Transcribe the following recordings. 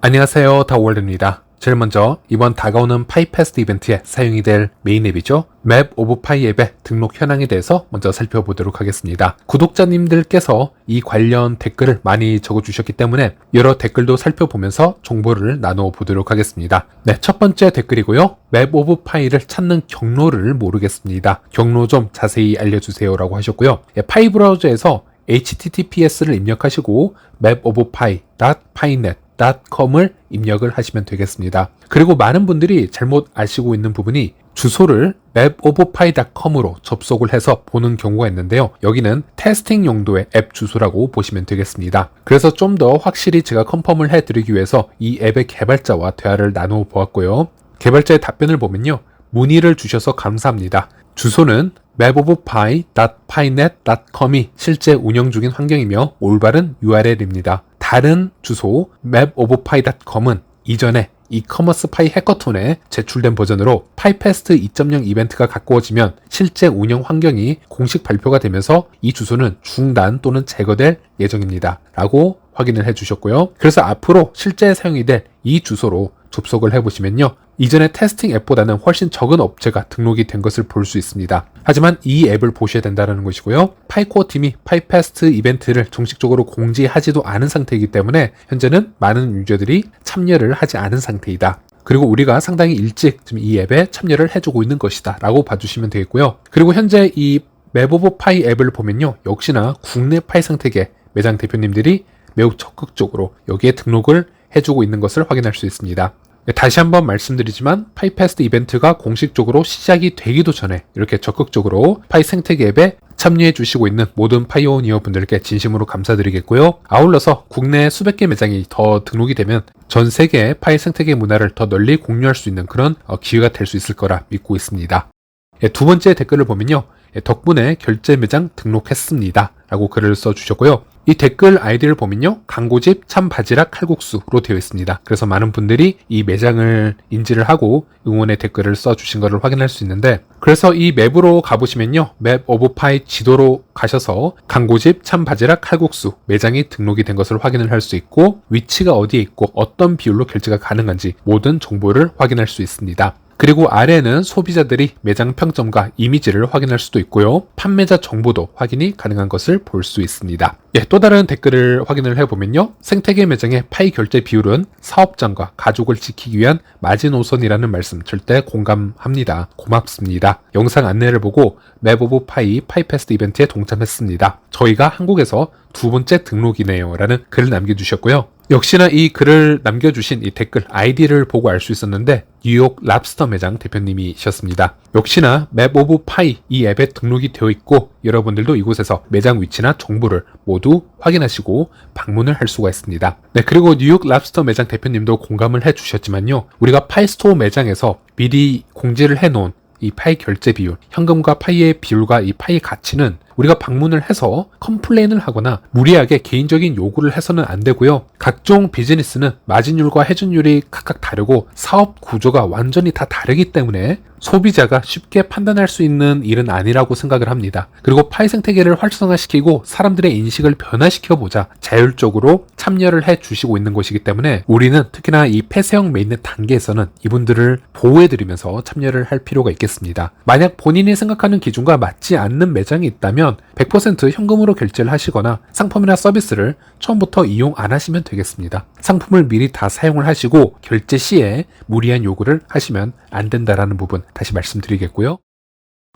안녕하세요. 다월드입니다. 제일 먼저 이번 다가오는 파이패스트 이벤트에 사용이 될 메인 앱이죠. 맵 오브 파이 앱의 등록 현황에 대해서 먼저 살펴보도록 하겠습니다. 구독자님들께서 이 관련 댓글을 많이 적어주셨기 때문에 여러 댓글도 살펴보면서 정보를 나누어 보도록 하겠습니다. 네, 첫 번째 댓글이고요. 맵 오브 파이를 찾는 경로를 모르겠습니다. 경로 좀 자세히 알려주세요라고 하셨고요. 예, 파이 브라우저에서 https를 입력하시고 mapofpie.pinet com을 입력을 하시면 되겠습니다. 그리고 많은 분들이 잘못 아시고 있는 부분이 주소를 mapofpie.com으로 접속을 해서 보는 경우가 있는데요. 여기는 테스팅 용도의 앱 주소라고 보시면 되겠습니다. 그래서 좀 더 확실히 제가 컨펌을 해드리기 위해서 이 앱의 개발자와 대화를 나누어 보았고요. 개발자의 답변을 보면요. 문의를 주셔서 감사합니다. 주소는 mapofpie.pinet.com이 실제 운영 중인 환경이며 올바른 URL입니다. 다른 주소 mapofpie.com은 이전에 이커머스 파이 해커톤에 제출된 버전으로 파이패스트 2.0 이벤트가 가꾸어지면 실제 운영 환경이 공식 발표가 되면서 이 주소는 중단 또는 제거될 예정입니다. 라고 확인을 해 주셨고요. 그래서 앞으로 실제 사용이 될 이 주소로 접속을 해보시면요. 이전의 테스팅 앱보다는 훨씬 적은 업체가 등록이 된 것을 볼 수 있습니다. 하지만 이 앱을 보셔야 된다는 것이고요. 파이코어 팀이 파이패스트 이벤트를 정식적으로 공지하지도 않은 상태이기 때문에 현재는 많은 유저들이 참여를 하지 않은 상태이다. 그리고 우리가 상당히 일찍 지금 이 앱에 참여를 해주고 있는 것이다 라고 봐주시면 되겠고요. 그리고 현재 이 맵오브 파이 앱을 보면요. 역시나 국내 파이 생태계 매장 대표님들이 매우 적극적으로 여기에 등록을 해주고 있는 것을 확인할 수 있습니다. 네, 다시 한번 말씀드리지만 파이패스트 이벤트가 공식적으로 시작이 되기도 전에 이렇게 적극적으로 파이 생태계 앱에 참여해 주시고 있는 모든 파이오니어 분들께 진심으로 감사드리겠고요. 아울러서 국내 수백 개 매장이 더 등록이 되면 전 세계 파이 생태계 문화를 더 널리 공유할 수 있는 그런 어, 기회가 될 수 있을 거라 믿고 있습니다. 예, 두 번째 댓글을 보면요. 예, 덕분에 결제 매장 등록했습니다. 라고 글을 써주셨고요. 이 댓글 아이디를 보면요. 광고집 참바지락 칼국수로 되어 있습니다. 그래서 많은 분들이 이 매장을 인지를 하고 응원의 댓글을 써주신 것을 확인할 수 있는데 그래서 이 맵으로 가보시면요. 맵 오브 파이 지도로 가셔서 광고집 참바지락 칼국수 매장이 등록이 된 것을 확인을 할 수 있고 위치가 어디에 있고 어떤 비율로 결제가 가능한지 모든 정보를 확인할 수 있습니다. 그리고 아래는 소비자들이 매장 평점과 이미지를 확인할 수도 있고요. 판매자 정보도 확인이 가능한 것을 볼 수 있습니다. 예, 또 다른 댓글을 확인을 해보면요. 생태계 매장의 파이 결제 비율은 사업장과 가족을 지키기 위한 마지노선이라는 말씀 절대 공감합니다. 고맙습니다. 영상 안내를 보고 맵 오브 파이 파이패스트 이벤트에 동참했습니다. 저희가 한국에서 두 번째 등록이네요. 라는 글을 남겨주셨고요. 역시나 이 글을 남겨주신 이 댓글 아이디를 보고 알 수 있었는데 뉴욕 랍스터 매장 대표님이셨습니다. 역시나 맵 오브 파이 이 앱에 등록이 되어 있고 여러분들도 이곳에서 매장 위치나 정보를 모두 확인하시고 방문을 할 수가 있습니다. 네, 그리고 뉴욕 랍스터 매장 대표님도 공감을 해 주셨지만요. 우리가 파이스토어 매장에서 미리 공지를 해 놓은 이 파이 결제 비율, 현금과 파이의 비율과 이 파이 가치는 우리가 방문을 해서 컴플레인을 하거나 무리하게 개인적인 요구를 해서는 안 되고요. 각종 비즈니스는 마진율과 회전율이 각각 다르고 사업 구조가 완전히 다 다르기 때문에 소비자가 쉽게 판단할 수 있는 일은 아니라고 생각을 합니다. 그리고 파이 생태계를 활성화시키고 사람들의 인식을 변화시켜 보자 자율적으로 참여를 해 주시고 있는 것이기 때문에 우리는 특히나 이 폐쇄형 메인넷 단계에서는 이분들을 보호해 드리면서 참여를 할 필요가 있겠습니다. 만약 본인이 생각하는 기준과 맞지 않는 매장이 있다면 하시면 100% 현금으로 결제를 하시거나 상품이나 서비스를 처음부터 이용 안 하시면 되겠습니다. 상품을 미리 다 사용을 하시고 결제 시에 무리한 요구를 하시면 안 된다라는 부분 다시 말씀드리겠고요.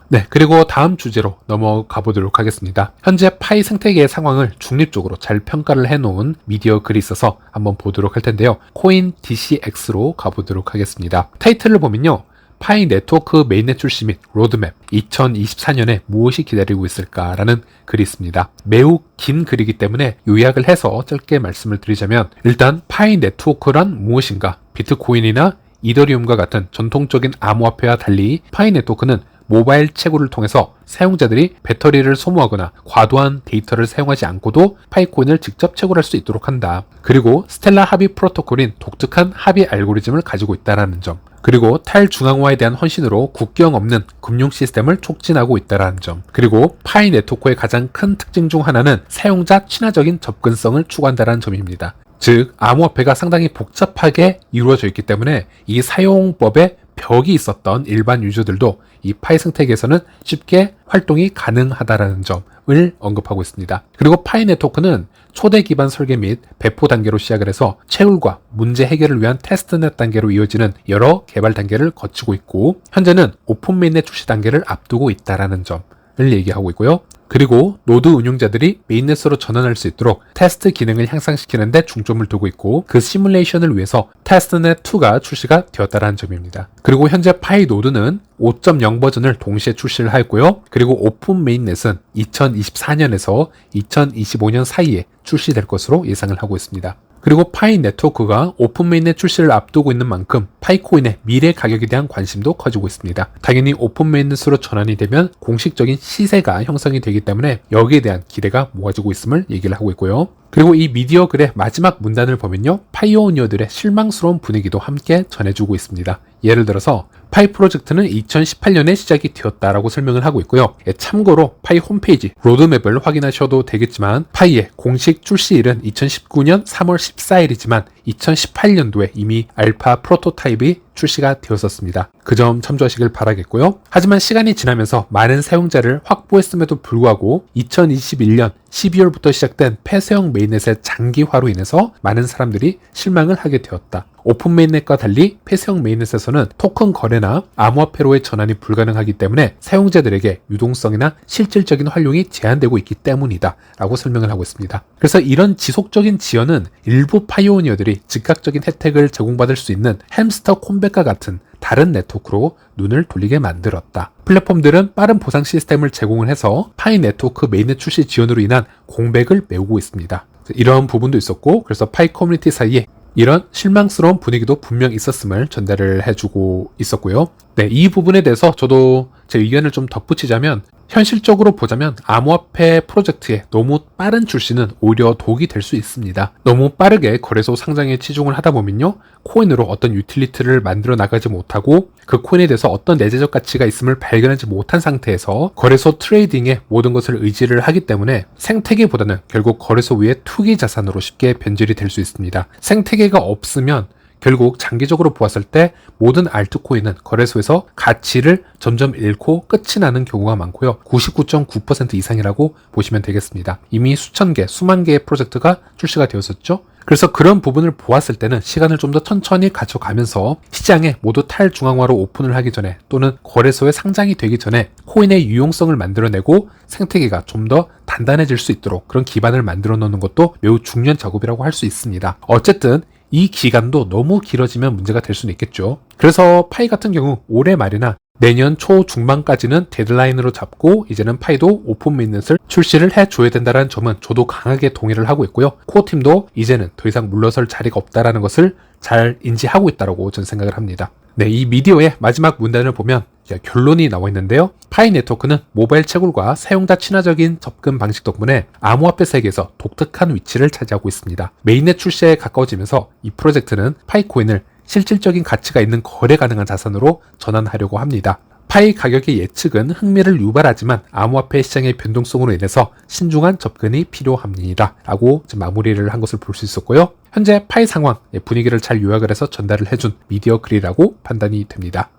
네, 그리고 다음 주제로 넘어가 보도록 하겠습니다. 현재 파이 생태계의 상황을 중립적으로 잘 평가를 해놓은 미디어 글이 있어서 한번 보도록 할 텐데요. 코인 DCX로 가보도록 하겠습니다. 타이틀을 보면요. 파이 네트워크 메인넷 출시 및 로드맵 2024년에 무엇이 기다리고 있을까라는 글이 있습니다. 매우 긴 글이기 때문에 요약을 해서 짧게 말씀을 드리자면 일단 파이 네트워크란 무엇인가 비트코인이나 이더리움과 같은 전통적인 암호화폐와 달리 파이 네트워크는 모바일 채굴을 통해서 사용자들이 배터리를 소모하거나 과도한 데이터를 사용하지 않고도 파이코인을 직접 채굴할 수 있도록 한다. 그리고 스텔라 합의 프로토콜인 독특한 합의 알고리즘을 가지고 있다는 점. 그리고 탈중앙화에 대한 헌신으로 국경 없는 금융 시스템을 촉진하고 있다는 점. 그리고 파이 네트워크의 가장 큰 특징 중 하나는 사용자 친화적인 접근성을 추구한다는 점입니다. 즉 암호화폐가 상당히 복잡하게 이루어져 있기 때문에 이 사용법에 벽이 있었던 일반 유저들도 이 파이 생태계에서는 쉽게 활동이 가능하다라는 점을 언급하고 있습니다. 그리고 파이 네트워크는 초대 기반 설계 및 배포 단계로 시작을 해서 채울과 문제 해결을 위한 테스트넷 단계로 이어지는 여러 개발 단계를 거치고 있고 현재는 오픈 메인넷 출시 단계를 앞두고 있다라는 점을 얘기하고 있고요. 그리고 노드 운용자들이 메인넷으로 전환할 수 있도록 테스트 기능을 향상시키는 데 중점을 두고 있고 그 시뮬레이션을 위해서 테스트넷 2가 출시가 되었다는 점입니다. 그리고 현재 파이 노드는 5.0 버전을 동시에 출시를 하였고요. 그리고 오픈 메인넷은 2024년에서 2025년 사이에 출시될 것으로 예상을 하고 있습니다. 그리고 파이 네트워크가 오픈 메인넷 출시를 앞두고 있는 만큼 파이코인의 미래 가격에 대한 관심도 커지고 있습니다. 당연히 오픈 메인넷으로 전환이 되면 공식적인 시세가 형성이 되기 때문에 여기에 대한 기대가 모아지고 있음을 얘기를 하고 있고요. 그리고 이 미디어 글의 마지막 문단을 보면요. 파이오니어들의 실망스러운 분위기도 함께 전해주고 있습니다. 예를 들어서 파이 프로젝트는 2018년에 시작이 되었다라고 설명을 하고 있고요. 예, 참고로 파이 홈페이지 로드맵을 확인하셔도 되겠지만 파이의 공식 출시일은 2019년 3월 14일이지만 2018년도에 이미 알파 프로토타입이 출시가 되었었습니다. 그 점 참조하시길 바라겠고요. 하지만 시간이 지나면서 많은 사용자를 확보했음에도 불구하고 2021년 12월부터 시작된 폐쇄형 메인넷의 장기화로 인해서 많은 사람들이 실망을 하게 되었다. 오픈 메인넷과 달리 폐쇄형 메인넷에서는 토큰 거래나 암호화폐로의 전환이 불가능하기 때문에 사용자들에게 유동성이나 실질적인 활용이 제한되고 있기 때문이다 라고 설명을 하고 있습니다. 그래서 이런 지속적인 지연은 일부 파이오니어들이 즉각적인 혜택을 제공받을 수 있는 햄스터 콤 백과 같은 다른 네트워크로 눈을 돌리게 만들었다. 플랫폼들은 빠른 보상 시스템을 제공을 해서 파이 네트워크 메인넷 출시 지원으로 인한 공백을 메우고 있습니다. 이런 부분도 있었고 그래서 파이 커뮤니티 사이에 이런 실망스러운 분위기도 분명 있었음을 전달을 해주고 있었고요. 네, 이 부분에 대해서 저도 제 의견을 좀 덧붙이자면 현실적으로 보자면 암호화폐 프로젝트에 너무 빠른 출시는 오히려 독이 될 수 있습니다. 너무 빠르게 거래소 상장에 치중을 하다 보면요. 코인으로 어떤 유틸리티를 만들어 나가지 못하고 그 코인에 대해서 어떤 내재적 가치가 있음을 발견하지 못한 상태에서 거래소 트레이딩에 모든 것을 의지를 하기 때문에 생태계보다는 결국 거래소 위의 투기 자산으로 쉽게 변질이 될 수 있습니다. 생태계가 없으면 결국 장기적으로 보았을 때 모든 알트코인은 거래소에서 가치를 점점 잃고 끝이 나는 경우가 많고요. 99.9% 이상이라고 보시면 되겠습니다. 이미 수천 개, 수만 개의 프로젝트가 출시가 되었었죠. 그래서 그런 부분을 보았을 때는 시간을 좀 더 천천히 가져가면서 시장에 모두 탈중앙화로 오픈을 하기 전에 또는 거래소에 상장이 되기 전에 코인의 유용성을 만들어내고 생태계가 좀 더 단단해질 수 있도록 그런 기반을 만들어 놓는 것도 매우 중요한 작업이라고 할 수 있습니다. 어쨌든 이 기간도 너무 길어지면 문제가 될 수는 있겠죠. 그래서 파이 같은 경우 올해 말이나 내년 초 중반까지는 데드라인으로 잡고 이제는 파이도 오픈 메인넷을 출시를 해줘야 된다는 점은 저도 강하게 동의를 하고 있고요. 코어 팀도 이제는 더 이상 물러설 자리가 없다라는 것을 잘 인지하고 있다고 저는 생각을 합니다. 네, 이 미디어의 마지막 문단을 보면 결론이 나와 있는데요. 파이 네트워크는 모바일 채굴과 사용자 친화적인 접근 방식 덕분에 암호화폐 세계에서 독특한 위치를 차지하고 있습니다. 메인넷 출시에 가까워지면서 이 프로젝트는 파이코인을 실질적인 가치가 있는 거래 가능한 자산으로 전환하려고 합니다. 파이 가격의 예측은 흥미를 유발하지만 암호화폐 시장의 변동성으로 인해서 신중한 접근이 필요합니다. 라고 마무리를 한 것을 볼 수 있었고요. 현재 파이 상황, 분위기를 잘 요약을 해서 전달을 해준 미디어 글이라고 판단이 됩니다.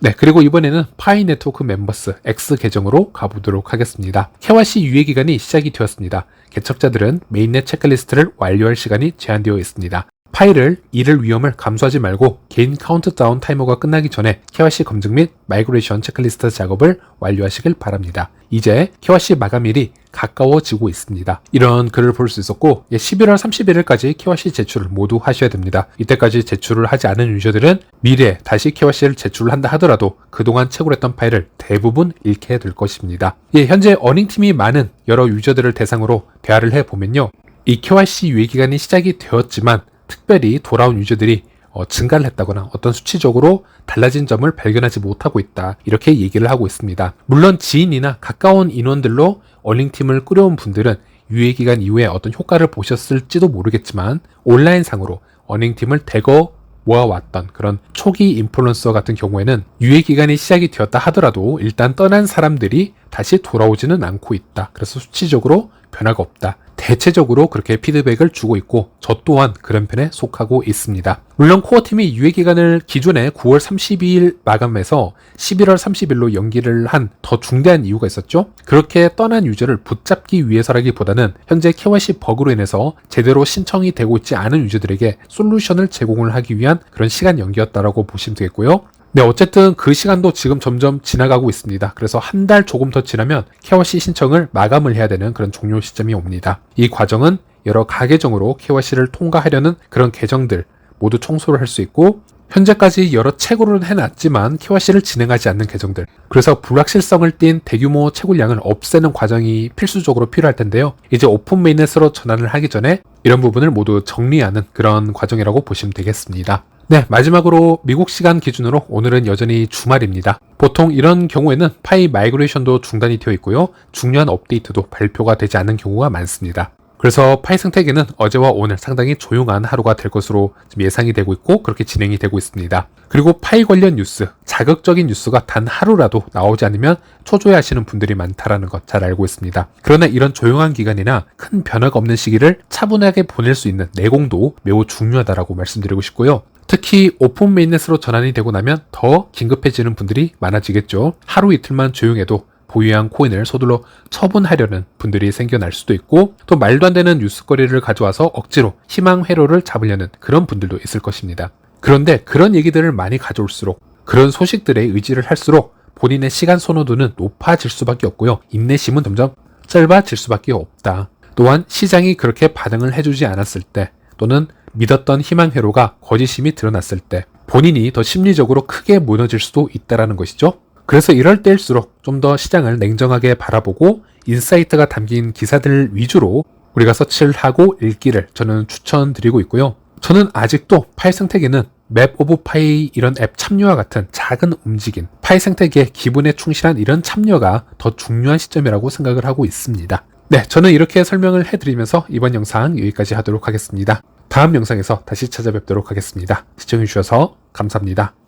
네, 그리고 이번에는 파이 네트워크 멤버스 X 계정으로 가보도록 하겠습니다. KYC 유예 기간이 시작이 되었습니다. 개척자들은 메인넷 체크리스트를 완료할 시간이 제한되어 있습니다. 파일을 잃을 위험을 감수하지 말고 개인 카운트다운 타이머가 끝나기 전에 KYC 검증 및 마이그레이션 체크리스트 작업을 완료하시길 바랍니다. 이제 KYC 마감일이 가까워지고 있습니다. 이런 글을 볼 수 있었고 11월 31일까지 KYC 제출을 모두 하셔야 됩니다. 이때까지 제출을 하지 않은 유저들은 미래에 다시 KYC를 제출을 한다 하더라도 그동안 채굴했던 파일을 대부분 잃게 될 것입니다. 예, 현재 어닝팀이 많은 여러 유저들을 대상으로 대화를 해보면요. 이 KYC 유예 기간이 시작이 되었지만 특별히 돌아온 유저들이 어, 증가를 했다거나 어떤 수치적으로 달라진 점을 발견하지 못하고 있다. 이렇게 얘기를 하고 있습니다. 물론 지인이나 가까운 인원들로 얼링팀을 꾸려온 분들은 유예기간 이후에 어떤 효과를 보셨을지도 모르겠지만 온라인상으로 어닝팀을 대거 모아왔던 그런 초기 인플루언서 같은 경우에는 유예 기간이 시작이 되었다 하더라도 일단 떠난 사람들이 다시 돌아오지는 않고 있다. 그래서 수치적으로 변화가 없다. 대체적으로 그렇게 피드백을 주고 있고 저 또한 그런 편에 속하고 있습니다. 물론 코어 팀이 유예 기간을 기존에 9월 32일 마감해서 11월 30일로 연기를 한 더 중대한 이유가 있었죠. 그렇게 떠난 유저를 붙잡기 위해서라기보다는 현재 KYC 버그로 인해서 제대로 신청이 되고 있지 않은 유저들에게 솔루션을 제공을 하기 위한 그런 시간 연기였다라고 보시면 되겠고요. 네, 어쨌든 그 시간도 지금 점점 지나가고 있습니다. 그래서 한 달 조금 더 지나면 KYC 신청을 마감을 해야 되는 그런 종료 시점이 옵니다. 이 과정은 여러 가계정으로 KYC를 통과하려는 그런 계정들 모두 청소를 할 수 있고 현재까지 여러 채굴을 해놨지만 KYC를 진행하지 않는 계정들 그래서 불확실성을 띈 대규모 채굴량을 없애는 과정이 필수적으로 필요할 텐데요. 이제 오픈 메인넷으로 전환을 하기 전에 이런 부분을 모두 정리하는 그런 과정이라고 보시면 되겠습니다. 네, 마지막으로 미국 시간 기준으로 오늘은 여전히 주말입니다. 보통 이런 경우에는 파이 마이그레이션도 중단이 되어 있고요. 중요한 업데이트도 발표가 되지 않는 경우가 많습니다. 그래서 파이 생태계는 어제와 오늘 상당히 조용한 하루가 될 것으로 예상이 되고 있고 그렇게 진행이 되고 있습니다. 그리고 파이 관련 뉴스, 자극적인 뉴스가 단 하루라도 나오지 않으면 초조해하시는 분들이 많다라는 것 잘 알고 있습니다. 그러나 이런 조용한 기간이나 큰 변화가 없는 시기를 차분하게 보낼 수 있는 내공도 매우 중요하다라고 말씀드리고 싶고요. 특히 오픈 메인넷으로 전환이 되고 나면 더 긴급해지는 분들이 많아지겠죠. 하루 이틀만 조용해도 보유한 코인을 서둘러 처분하려는 분들이 생겨날 수도 있고 또 말도 안 되는 뉴스거리를 가져와서 억지로 희망 회로를 잡으려는 그런 분들도 있을 것입니다. 그런데 그런 얘기들을 많이 가져올수록 그런 소식들에 의지를 할수록 본인의 시간 선호도는 높아질 수밖에 없고요. 인내심은 점점 짧아질 수밖에 없다. 또한 시장이 그렇게 반응을 해주지 않았을 때 또는 믿었던 희망 회로가 거짓임이 드러났을 때 본인이 더 심리적으로 크게 무너질 수도 있다라는 것이죠. 그래서 이럴 때일수록 좀 더 시장을 냉정하게 바라보고 인사이트가 담긴 기사들 위주로 우리가 서치를 하고 읽기를 저는 추천드리고 있고요. 저는 아직도 파이 생태계는 맵 오브 파이 이런 앱 참여와 같은 작은 움직임, 파이 생태계 기분에 충실한 이런 참여가 더 중요한 시점이라고 생각을 하고 있습니다. 네, 저는 이렇게 설명을 해드리면서 이번 영상 여기까지 하도록 하겠습니다. 다음 영상에서 다시 찾아뵙도록 하겠습니다. 시청해주셔서 감사합니다.